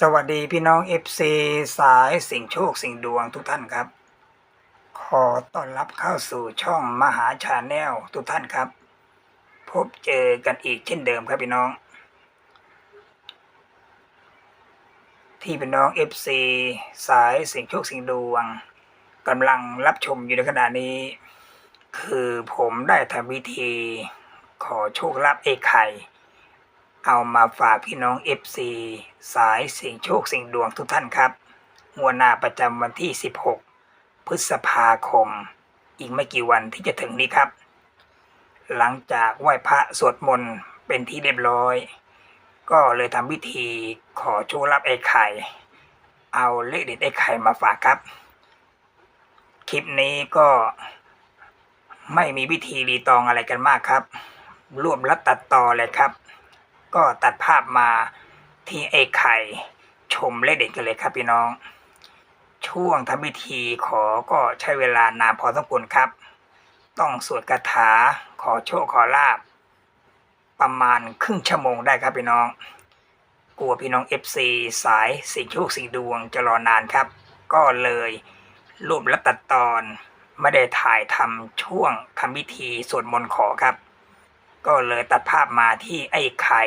สวัสดีพี่น้อง FC สายสิ่งโชคสิ่งดวงทุกท่านครับ ขอต้อนรับเข้าสู่ช่องมหาชาแนลทุกท่านครับ พบเจอกันอีกเช่นเดิมครับพี่น้อง ที่พี่น้อง FC สายสิ่งโชคสิ่งดวงกำลังรับชมอยู่ในขณะนี้ คือผมได้ทำพิธี ขอโชคลาภเอกไข่ เอามาฝากพี่น้อง FC สายเสียงโชคเสียงดวงทุกท่านครับงวดหน้าประจำวันที่ 16 พฤษภาคม อีกไม่กี่วันที่จะถึงนี้ครับ หลังจากไหว้พระสวดมนต์เป็นที่เรียบร้อย ก็เลยทำพิธีขอโชคลาภไอ้ไข่ เอาเลขเด็ดไอ้ไข่มาฝากครับ คลิปนี้ก็ไม่มีวิธีรีตองอะไรกันมากครับ รวบรัดตัดต่อเลยครับ ก็ตัดภาพมาที่ไอ้ไข่ชมเลขเด็ดกันเลยครับพี่น้อง ช่วงทำพิธีขอก็ใช้เวลานานพอสมควรครับ ต้องสวดคาถาขอโชคขอลาบ ประมาณครึ่งชั่วโมงได้ครับพี่น้อง กลัวพี่น้อง FC สายสีโชคสีดวงจะรอนานครับ ก็เลยรูปและตัดตอนไม่ได้ถ่ายทำช่วงทำพิธีสวดมนต์ขอครับ ก็เลยตัดภาพมาที่ไอ้ไข่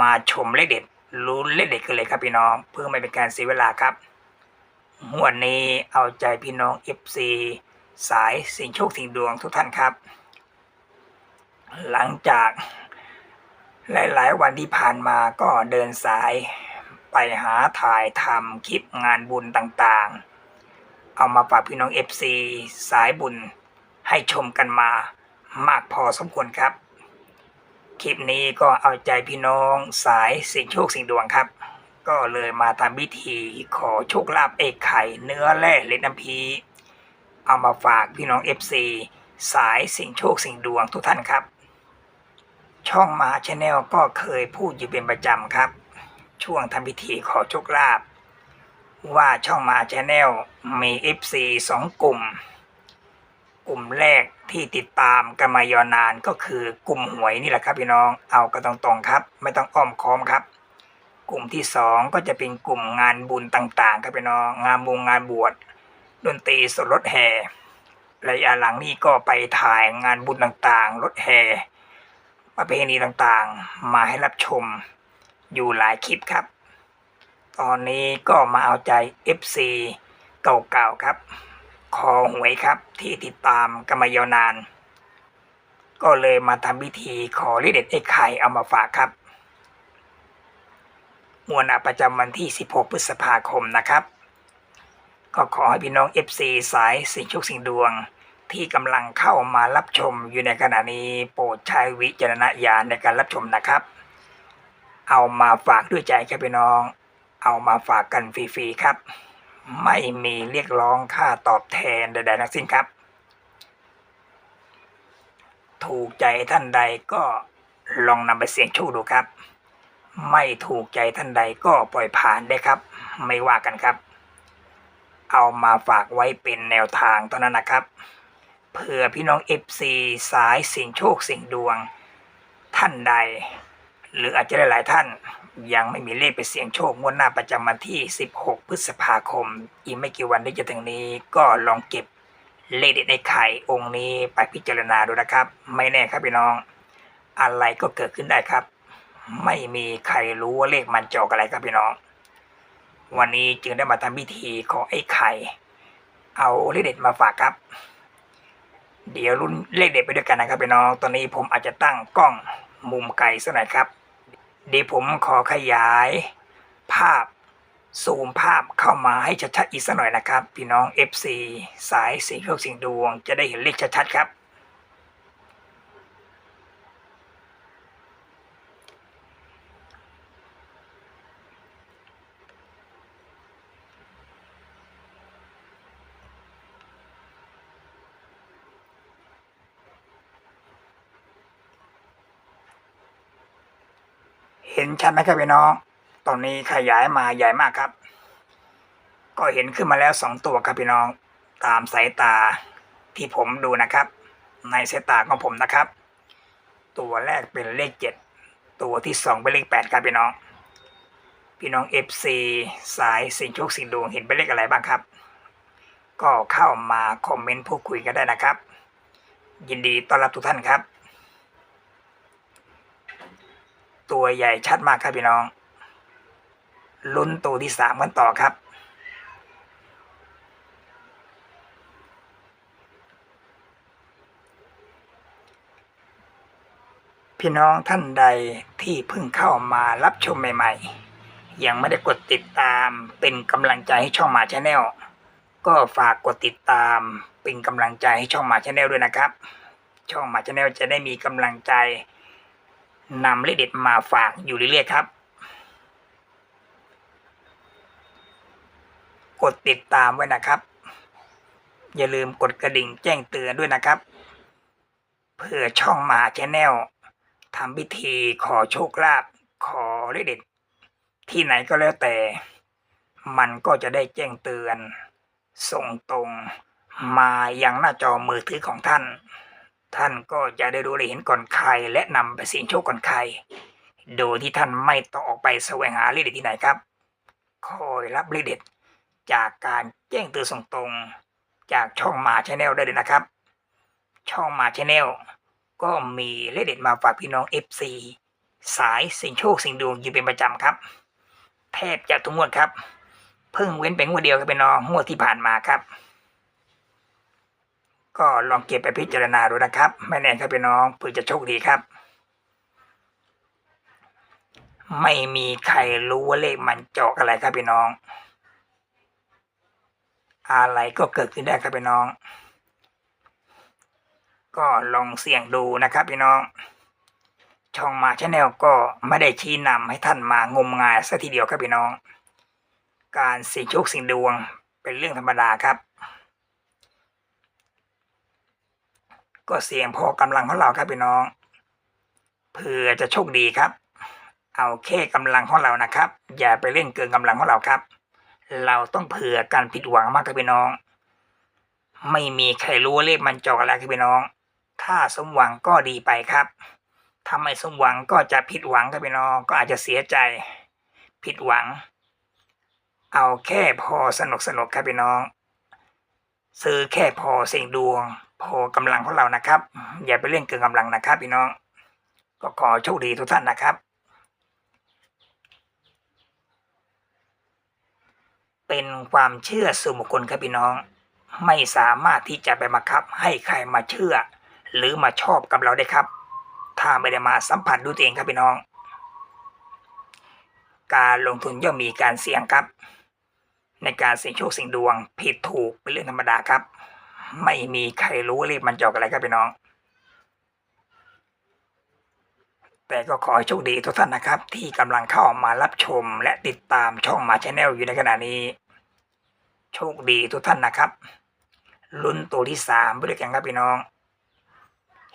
มาชมเลขเด็ดรู้นเลขเด็ดกันเลยครับพี่น้อง เพื่อไม่เป็นการเสียเวลาครับงวดนี้เอาใจพี่น้อง FC สายสิงโชคสิงดวงทุกท่านครับ หลังจากหลาย ๆ วันที่ผ่านมาก็เดินสายไปหาถ่ายทำคลิปงานบุญต่างๆ เอามาฝากพี่น้อง FC สายบุญให้ชมกันมามากพอสมควรครับ คลิปนี้ก็เอาใจพี่น้องสายสิ่งโชคสิ่งดวงครับ ก็เลยมาทำพิธีขอโชคลาภเอกไข่เนื้อแร่เล็ดน้ำพีเอามาฝากพี่น้อง FC สายสิ่งโชคสิ่งดวงทุกท่านครับ ช่องมาชาแนลก็เคยพูดอยู่เป็นประจำครับ ช่วงทำพิธีขอโชคลาภว่าช่องมาชาแนลมี FC สองกลุ่ม กลุ่มแรก ที่ติดตามกันมายานานก็คือกลุ่มหวยนี่แหละครับพี่น้องเอาก็ตรงๆครับ ไม่ต้องอ้อมค้อมครับ กลุ่มที่สองก็จะเป็นกลุ่มงานบุญต่างๆครับพี่น้องงานบุญงานบวชดนตรีสดรถแห่ระยะหลังนี่ก็ไปถ่ายงานบุญต่างๆ รถแห่ประเพณีต่างๆ มาให้รับชมอยู่หลายคลิปครับ ตอนนี้ก็มาเอาใจ FC เก่าๆครับ คอหวยครับที่ติดตามกันมายาวนาน ก็เลยมาทำพิธีขอเลขเด็ดไอ้ไข่เอามาฝากครับมวลอาประจำวันที่ 16 พฤษภาคมนะครับ ก็ขอให้พี่น้อง FC สายสิ่งโชคสิ่งดวงที่กำลังเข้ามารับชมอยู่ในขณะนี้โปรดใช้วิจารณญาณในการรับชมนะครับ เอามาฝากด้วยใจครับพี่น้อง เอามาฝากกันฟรีๆครับ ไม่มีเรียกร้องค่าตอบแทนใดๆทั้งสิ้นครับ ถูกใจท่านใดก็ลองนำไปเสี่ยงโชคดูครับ ไม่ถูกใจท่านใดก็ปล่อยผ่านได้ครับ ไม่ว่ากันครับ เอามาฝากไว้เป็นแนวทางเท่านั้นนะครับเผื่อพี่น้อง FC สายเสิ่ยงโชคเสิ่ยงดวง ท่านใด หรืออาจจะหลายท่าน ยังไม่มีเลขไปเสี่ยงโชคงวดหน้าประจำวันที่ 16 พฤษภาคม อีกไม่กี่วันที่จะถึงนี้ก็ลองเก็บเลขเด็ดในไข่องค์นี้ไปพิจารณาดูนะครับ ไม่แน่ครับพี่น้อง อะไรก็เกิดขึ้นได้ครับ ไม่มีใครรู้ว่าเลขมันจะอกอะไรครับพี่น้อง วันนี้จึงได้มาทำพิธีขอไอ้ไข่เอาเลขเด็ดมาฝากครับ เดี๋ยวรุ่นเลขเด็ดไปด้วยกันนะครับพี่น้อง ตอนนี้ผมอาจจะตั้งกล้องมุมไกลสักหน่อยครับ ดี๋ยวผมขอขยาย ภาพซูมภาพเข้ามาให้ชัดๆอีกสักหน่อยนะครับ พี่น้อง FC สายสีเขียวสิงดวง จะได้เห็นเลขชัดๆครับ เห็นชัดไหมครับพี่น้อง ตอนนี้ขยายมาใหญ่มากครับ ก็เห็นขึ้นมาแล้วสองตัวครับพี่น้อง ตามสายตาที่ผมดูนะครับ ในสายตาของผมนะครับ ตัวแรกเป็นเลขเจ็ดตัวที่สองเป็นเลขแปดครับพี่น้อง พี่น้องเอฟซีสายสิงโชคสิงดวงเห็นเป็นเลขอะไรบ้างครับ ก็เข้ามาคอมเมนต์พูดคุยกันได้นะครับ ยินดีต้อนรับทุกท่านครับ ตัวใหญ่ชัดมากครับพี่น้อง ลุ้นตัวที่สามกันต่อครับ พี่น้องท่านใดที่เพิ่งเข้ามารับชมใหม่ ๆ ยังไม่ได้กดติดตามเป็นกำลังใจให้ช่องมาชาแนลก็ฝากกดติดตามเป็นกำลังใจให้ช่องมาชาแนลด้วยนะครับ ช่องมาชาแนลจะได้มีกำลังใจ นำเลขเด็ดมาฝากอยู่เรื่อยๆครับ กดติดตามไว้นะครับ อย่าลืมกดกระดิ่งแจ้งเตือนด้วยนะครับ เพื่อช่องมาแชาแนลทำพิธีขอโชคลาภขอเลขเด็ด ที่ไหนก็แล้วแต่ มันก็จะได้แจ้งเตือน ส่งตรงมาอยังหน้าจอมือถือของท่าน ท่านก็จะได้รู้ได้เห็นก่อนใคร และนำไปเสี่ยงโชคก่อนใคร โดยที่ท่านไม่ต้องออกไปแสวงหาเลขเด็ดที่ไหนครับ คอยรับเลขเด็ด จากการแจ้งเตือนส่งตรง จากช่องมาชาแนลได้เลยนะครับ ช่องมาชาแนลก็มีเลขเด็ดมาฝากพี่น้อง FC สายสิงโชคสิงดวงอยู่เป็นประจำครับแทบจะทุกงวดครับ เพิ่งเว้นเป็นงวดเดียวครับพี่น้องงวดที่ผ่านมาครับ ก็ลองเก็บไปพิจารณาดูนะครับ ไม่แน่ครับพี่น้องเพื่อจะโชคดีครับ ไม่มีใครรู้ว่าเลขมันเจาะอะไรครับพี่น้อง อะไรก็เกิดขึ้นได้ครับพี่น้อง ก็ลองเสี่ยงดูนะครับพี่น้อง ช่องมาชาแนลก็ไม่ได้ชี้นำให้ท่านมางมงายซะทีเดียวครับพี่น้อง การเสี่ยงโชคเสี่ยงดวงเป็นเรื่องธรรมดาครับ ก็เสี่ยงพอกำลังของเราครับพี่น้องเพื่อจะโชคดีครับ เอาแค่กำลังของเรานะครับ อย่าไปเล่นเกินกำลังของเราครับ เราต้องเผื่อการผิดหวังมากครับพี่น้อง ไม่มีใครรู้ว่าเลขมันจอกอะไรครับพี่น้อง ถ้าสมหวังก็ดีไปครับถ้าไม่สมหวังก็จะผิดหวังครับพี่น้องก็อาจจะเสียใจ ผิดหวัง เอาแค่พอสนุกสนุกครับพี่น้อง ซื้อแค่พอเสียงดวง พอกำลังของเรานะครับ อย่าไปเล่นเกินกำลังนะครับพี่น้อง ก็ขอโชคดีทุกท่านนะครับ เป็นความเชื่อส่วนบุคคลครับพี่น้อง ไม่สามารถที่จะไปบังคับ ให้ใครมาเชื่อ หรือมาชอบกับเราได้ครับ ถ้าไม่ได้มาสัมผัสดูตัวเองครับพี่น้อง การลงทุนย่อมมีการเสี่ยงครับ ในการเสี่ยงโชคเสี่ยงดวง ผิดถูกเป็นเรื่องธรรมดาครับ ไม่มีใครรู้ว่าเลขมันจอกอะไรครับพี่น้อง แต่ก็ขอให้โชคดีทุกท่านนะครับ ที่กำลังเข้ามารับชม และติดตามช่องมาชแนลอยู่ในขณะนี้ โชคดีทุกท่านนะครับลุ้นตัวที่สามไปด้วยกันครับพี่น้อง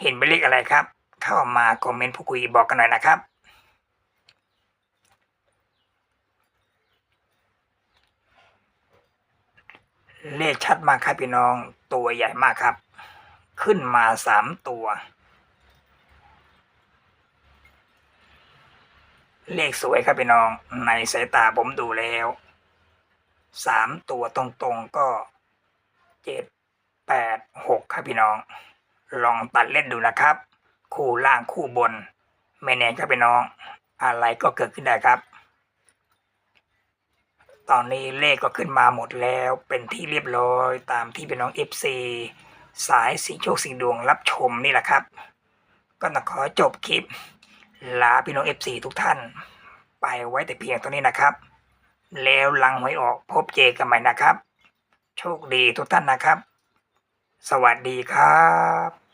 เห็นเป็นเลขอะไรครับ เข้ามาคอมเมนต์พูดคุยบอกกันหน่อยนะครับ เลขชัดมากครับพี่น้อง ตัวใหญ่มากครับ ขึ้นมาสามตัว เลขสวยครับพี่น้อง ในสายตาผมดูแล้วสามตัวตรงๆก็เจ็ดแปดหกครับพี่น้อง ลองตัดเล่นดูนะครับ คู่ล่างคู่บน ไม่แน่ครับพี่น้อง อะไรก็เกิดขึ้นได้ครับ ตอนนี้เลขก็ขึ้นมาหมดแล้วเป็นที่เรียบร้อยตามที่พี่น้อง FC สายสีโชคสีดวงรับชมนี่แหละครับ ก็ต้องขอจบคลิป ลาพี่น้อง FC ทุกท่าน ไปไว้แต่เพียงเท่านี้นะครับ แล้วหลังหวยออกพบเจอกันใหม่นะครับ โชคดีทุกท่านนะครับ สวัสดีครับ